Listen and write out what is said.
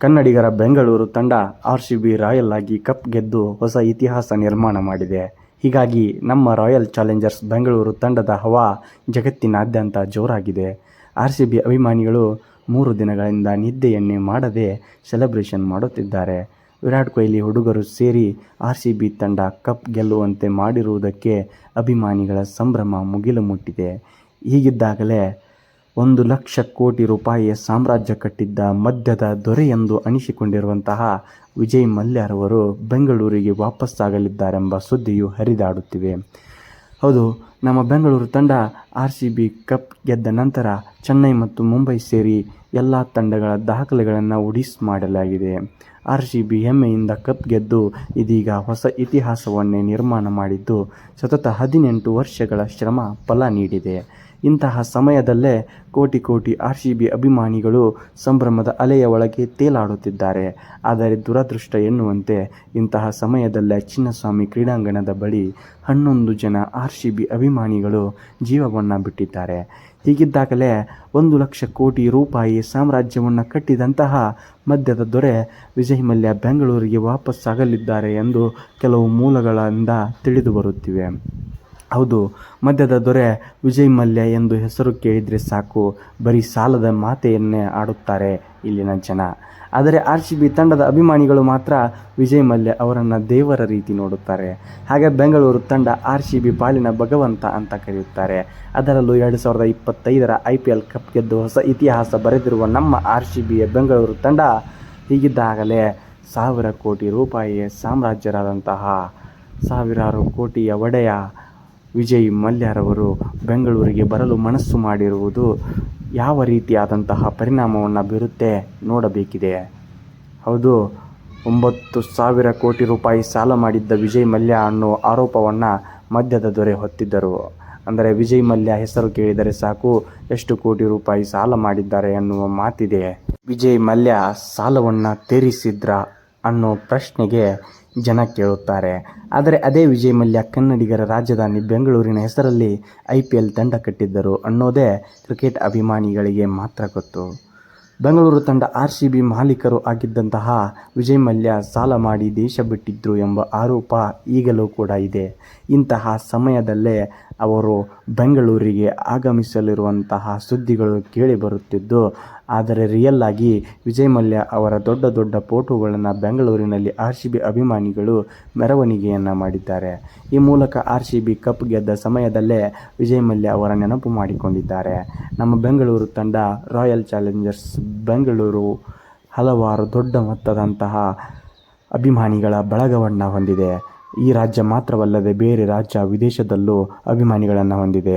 ಕನ್ನಡಿಗರ ಬೆಂಗಳೂರು ತಂಡ R C B royal ಆಗಿ ಕಪ್ ಗೆದ್ದು ಹೊಸ ಇತಿಹಾಸ ನಿರ್ಮಾಣ ಮಾಡಿದೆ. ಹೀಗಾಗಿ ನಮ್ಮ ರಾಯಲ್ ಚಾಲೆಂಜರ್ಸ್ ಬೆಂಗಳೂರು ತಂಡದ ಹವಾ ಜಗತ್ತಿನಾದ್ಯಂತ ಜೋರಾಗಿದೆ. ಆರ್ ಸಿ ಬಿ ಅಭಿಮಾನಿಗಳು ಮೂರು ದಿನಗಳಿಂದ ನಿದ್ದೆಯನ್ನೇ ಮಾಡದೆ ಸೆಲೆಬ್ರೇಷನ್ ಮಾಡುತ್ತಿದ್ದಾರೆ. ವಿರಾಟ್ ಕೊಹ್ಲಿ ಹುಡುಗರು ಸೇರಿ ಆರ್ ಸಿ ಬಿ ತಂಡ ಕಪ್ ಗೆಲ್ಲುವಂತೆ ಮಾಡಿರುವುದಕ್ಕೆ ಅಭಿಮಾನಿಗಳ ಸಂಭ್ರಮ ಮುಗಿಲು ಮುಟ್ಟಿದೆ. ಹೀಗಿದ್ದಾಗಲೇ ಒಂದು ಲಕ್ಷ ಕೋಟಿ ರೂಪಾಯಿಯ ಸಾಮ್ರಾಜ್ಯ ಕಟ್ಟಿದ್ದ ಮದ್ಯದ ದೊರೆ ಎಂದು ಅನಿಸಿಕೊಂಡಿರುವಂತಹ ವಿಜಯ್ ಮಲ್ಯರವರು ಬೆಂಗಳೂರಿಗೆ ವಾಪಸ್ಸಾಗಲಿದ್ದಾರೆಂಬ ಸುದ್ದಿಯು ಹರಿದಾಡುತ್ತಿವೆ. ಹೌದು, ನಮ್ಮ ಬೆಂಗಳೂರು ತಂಡ ಆರ್ ಸಿ ಬಿ ಕಪ್ ಗೆದ್ದ ನಂತರ ಚೆನ್ನೈ ಮತ್ತು ಮುಂಬೈ ಸೇರಿ ಎಲ್ಲ ತಂಡಗಳ ದಾಖಲೆಗಳನ್ನು ಉಡಿಸ್ ಮಾಡಲಾಗಿದೆ. ಆರ್ ಸಿ ಬಿ ಹೆಮ್ಮೆಯಿಂದ ಕಪ್ ಗೆದ್ದು ಇದೀಗ ಹೊಸ ಇತಿಹಾಸವನ್ನೇ ನಿರ್ಮಾಣ ಮಾಡಿದ್ದು ಸತತ ಹದಿನೆಂಟು ವರ್ಷಗಳ ಶ್ರಮ ಫಲ ನೀಡಿದೆ. ಇಂತಹ ಸಮಯದಲ್ಲೇ ಕೋಟಿ ಕೋಟಿ ಆರ್ ಸಿ ಬಿ ಅಭಿಮಾನಿಗಳು ಸಂಭ್ರಮದ ಅಲೆಯ ಒಳಗೆ ತೇಲಾಡುತ್ತಿದ್ದಾರೆ. ಆದರೆ ದುರದೃಷ್ಟ ಎನ್ನುವಂತೆ ಇಂತಹ ಸಮಯದಲ್ಲೇ ಚಿನ್ನಸ್ವಾಮಿ ಕ್ರೀಡಾಂಗಣದ ಬಳಿ ಹನ್ನೊಂದು ಜನ ಆರ್ ಸಿ ಬಿ ಅಭಿಮಾನಿಗಳು ಜೀವವನ್ನು ಬಿಟ್ಟಿದ್ದಾರೆ. ಹೀಗಿದ್ದಾಗಲೇ ಒಂದು ಲಕ್ಷ ಕೋಟಿ ರೂಪಾಯಿ ಸಾಮ್ರಾಜ್ಯವನ್ನು ಕಟ್ಟಿದಂತಹ ಮದ್ಯದ ದೊರೆ ವಿಜಯ್ ಮಲ್ಯ ಬೆಂಗಳೂರಿಗೆ ವಾಪಸ್ಸಾಗಲಿದ್ದಾರೆ ಎಂದು ಕೆಲವು ಮೂಲಗಳಿಂದ ತಿಳಿದು ಬರುತ್ತಿವೆ. ಹೌದು ಮಧ್ಯದ ದೊರೆ ವಿಜಯ್ ಮಲ್ಯ ಎಂದು ಹೆಸರು ಕೇಳಿದರೆ ಸಾಕು. ಬರೀ ಸಾಲದ ಮಾತೆಯನ್ನೇ ಆಡುತ್ತಾರೆ ಇಲ್ಲಿನ ಜನ. ಆದರೆ ಆರ್ ಸಿ ಬಿ ತಂಡದ ಅಭಿಮಾನಿಗಳು ಮಾತ್ರ ವಿಜಯ್ ಮಲ್ಯ ಅವರನ್ನು ದೇವರ ರೀತಿ ನೋಡುತ್ತಾರೆ. ಹಾಗೆ ಬೆಂಗಳೂರು ತಂಡ ಆರ್ ಸಿ ಬಿ ಪಾಲಿನ ಭಗವಂತ ಅಂತ ಕರೆಯುತ್ತಾರೆ. ಅದರಲ್ಲೂ ಎರಡು ಸಾವಿರದ ಇಪ್ಪತ್ತೈದರ ಐ ಪಿ ಎಲ್ ಕಪ್ ಗೆದ್ದು ಹೊಸ ಇತಿಹಾಸ ಬರೆದಿರುವ ನಮ್ಮ ಆರ್ ಸಿ ಬಿಯ ಬೆಂಗಳೂರು ತಂಡ ಹೀಗಿದ್ದಾಗಲೇ ಸಾವಿರ ಕೋಟಿ ರೂಪಾಯಿಯ ಸಾಮ್ರಾಜ್ಯರಾದಂತಹ ಸಾವಿರಾರು ಕೋಟಿಯ ಒಡೆಯ ವಿಜಯ್ ಮಲ್ಯರವರು ಬೆಂಗಳೂರಿಗೆ ಬರಲು ಮನಸ್ಸು ಮಾಡಿರುವುದು ಯಾವ ರೀತಿಯಾದಂತಹ ಪರಿಣಾಮವನ್ನು ಬೀರುತ್ತೆ ನೋಡಬೇಕಿದೆ. ಹೌದು, ಒಂಬತ್ತು ಸಾವಿರ ಕೋಟಿ ರೂಪಾಯಿ ಸಾಲ ಮಾಡಿದ್ದ ವಿಜಯ್ ಮಲ್ಯ ಅನ್ನೋ ಆರೋಪವನ್ನು ಮದ್ಯದ ದೊರೆ ಹೊತ್ತಿದ್ದರು. ಅಂದರೆ ವಿಜಯ್ ಮಲ್ಯ ಹೆಸರು ಕೇಳಿದರೆ ಸಾಕು, ಎಷ್ಟು ಕೋಟಿ ರೂಪಾಯಿ ಸಾಲ ಮಾಡಿದ್ದಾರೆ ಎನ್ನುವ ಮಾತಿದೆ. ವಿಜಯ್ ಮಲ್ಯ ಸಾಲವನ್ನು ತೀರಿಸಿದ್ರ ಅನ್ನೋ ಪ್ರಶ್ನೆಗೆ ಜನ ಕೇಳುತ್ತಾರೆ. ಆದರೆ ಅದೇ ವಿಜಯ್ ಮಲ್ಯ ಕನ್ನಡಿಗರ ರಾಜಧಾನಿ ಬೆಂಗಳೂರಿನ ಹೆಸರಲ್ಲಿ ಐ ಪಿ ಎಲ್ ತಂಡ ಕಟ್ಟಿದ್ದರು. ಅನ್ನೋದೇ ಕ್ರಿಕೆಟ್ ಅಭಿಮಾನಿಗಳಿಗೆ ಮಾತ್ರ ಗೊತ್ತು. ಬೆಂಗಳೂರು ತಂಡ ಆರ್ ಸಿ ಬಿ ಮಾಲೀಕರು ಆಗಿದ್ದಂತಹ ವಿಜಯ್ ಮಲ್ಯ ಸಾಲ ಮಾಡಿ ದೇಶ ಬಿಟ್ಟಿದ್ರು ಎಂಬ ಆರೋಪ ಈಗಲೂ ಕೂಡ ಇದೆ. ಇಂತಹ ಸಮಯದಲ್ಲೇ ಅವರು ಬೆಂಗಳೂರಿಗೆ ಆಗಮಿಸಲಿರುವಂತಹ ಸುದ್ದಿಗಳು ಕೇಳಿಬರುತ್ತಿದ್ದು ಆದರೆ ರಿಯಲ್ ಆಗಿ ವಿಜಯ್ ಮಲ್ಯ ಅವರ ದೊಡ್ಡ ದೊಡ್ಡ ಫೋಟೋಗಳನ್ನು ಬೆಂಗಳೂರಿನಲ್ಲಿ ಆರ್ ಸಿ ಬಿ ಅಭಿಮಾನಿಗಳು ಮೆರವಣಿಗೆಯನ್ನು ಮಾಡಿದ್ದಾರೆ. ಈ ಮೂಲಕ ಆರ್ ಸಿ ಬಿ ಕಪ್ ಗೆದ್ದ ಸಮಯದಲ್ಲೇ ವಿಜಯ್ ಮಲ್ಯ ಅವರ ನೆನಪು ಮಾಡಿಕೊಂಡಿದ್ದಾರೆ. ನಮ್ಮ ಬೆಂಗಳೂರು ತಂಡ ರಾಯಲ್ ಚಾಲೆಂಜರ್ಸ್ ಬೆಂಗಳೂರು ಹಲವಾರು ದೊಡ್ಡ ಮೊತ್ತದಂತಹ ಅಭಿಮಾನಿಗಳ ಬಳಗವನ್ನು ಹೊಂದಿದೆ. ಈ ರಾಜ್ಯ ಮಾತ್ರವಲ್ಲದೆ ಬೇರೆ ರಾಜ್ಯ ವಿದೇಶದಲ್ಲೂ ಅಭಿಮಾನಿಗಳನ್ನು ಹೊಂದಿದೆ.